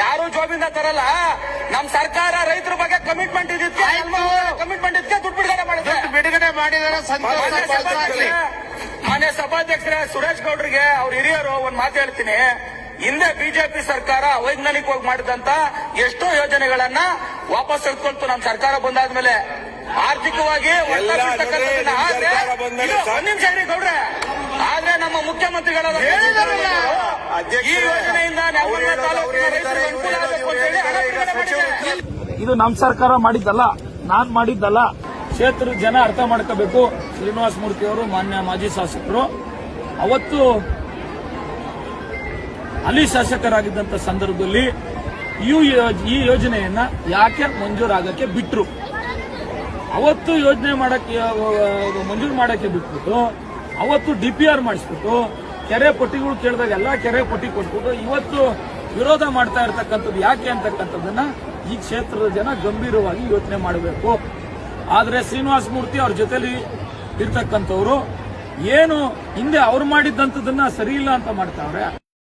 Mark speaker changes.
Speaker 1: ಯಾರು ಜೋಬಿಂದ ತರಲ್ಲ? ನಮ್ ಸರ್ಕಾರ ರೈತರ ಬಗ್ಗೆ ಕಮಿಟ್ಮೆಂಟ್ ಇದಕ್ಕೆ ಕಮಿಟ್ಮೆಂಟ್ ಇದಕ್ಕೆ ದುಡ್ಡು ಬಿಡುಗಡೆ ಮಾಡಿದ್ರೆ.
Speaker 2: ಬಿಡುಗಡೆ ಮಾಡಿದರೆ
Speaker 1: ಮಾನ್ಯ ಸಭಾಧ್ಯಕ್ಷರ ಸುರೇಶ್ ಗೌಡ್ರಿಗೆ ಅವ್ರ ಹಿರಿಯರು ಒಂದ್ ಮಾತು ಹೇಳ್ತೀನಿ. ಹಿಂದೆ ಬಿಜೆಪಿ ಸರ್ಕಾರ ಅವೈಜ್ಞಾನಿಕವಾಗಿ ಮಾಡಿದಂತ ಎಷ್ಟೋ ಯೋಜನೆಗಳನ್ನ ವಾಪಸ್ ತೆಗೆದುಕೊಳ್ತು ನಮ್ ಸರ್ಕಾರ ಬಂದಾದ್ಮೇಲೆ. ಆರ್ಥಿಕವಾಗಿ ಒಂದ್ ನಿಮಿಷ ಗೌಡ್ರೆ. ಆದ್ರೆ ನಮ್ಮ ಮುಖ್ಯಮಂತ್ರಿಗಳಾದ
Speaker 3: ಇದು ನಮ್ಮ ಸರ್ಕಾರ ಮಾಡಿದ್ದಲ್ಲ ನಾನ್ ಮಾಡಿದ್ದಲ್ಲ. ಕ್ಷೇತ್ರದ ಜನ ಅರ್ಥ ಮಾಡ್ಕೋಬೇಕು. ಶ್ರೀನಿವಾಸ ಮೂರ್ತಿ ಅವರು ಮಾನ್ಯ ಮಾಜಿ ಶಾಸಕರು. ಅವತ್ತು ಅಲ್ಲಿ ಶಾಸಕರಾಗಿದ್ದಂತ ಸಂದರ್ಭದಲ್ಲಿ ಈ ಯೋಜನೆಯನ್ನ ಯಾಕೆ ಮಂಜೂರಾಗಕ್ಕೆ ಬಿಟ್ರು? ಅವತ್ತು ಯೋಜನೆ ಮಾಡಕ್ಕೆ ಮಂಜೂರು ಮಾಡಕ್ಕೆ ಬಿಟ್ಬಿಟ್ಟು ಅವತ್ತು ಡಿಪಿಆರ್ ಪಿ ಆರ್ ಮಾಡಿಸ್ಬಿಟ್ಟು ಕೆರೆ ಪಟ್ಟಿಗಳು ಕೇಳಿದಾಗ ಎಲ್ಲಾ ಕೆರೆ ಪಟ್ಟಿ ಕೊಟ್ಬಿಟ್ಟು ಇವತ್ತು ವಿರೋಧ ಮಾಡ್ತಾ ಇರ್ತಕ್ಕಂಥದ್ದು ಯಾಕೆ ಅಂತಕ್ಕಂಥದ್ದನ್ನ ಈ ಕ್ಷೇತ್ರದ ಜನ ಗಂಭೀರವಾಗಿ ಯೋಚನೆ ಮಾಡಬೇಕು. ಆದ್ರೆ ಶ್ರೀನಿವಾಸ ಮೂರ್ತಿ ಅವ್ರ ಜೊತೆಲಿ ಇರ್ತಕ್ಕಂಥವ್ರು ಏನು ಹಿಂದೆ ಅವ್ರು ಮಾಡಿದ್ದಂಥದನ್ನ ಸರಿ ಅಂತ ಮಾಡ್ತಾವ್ರೆ.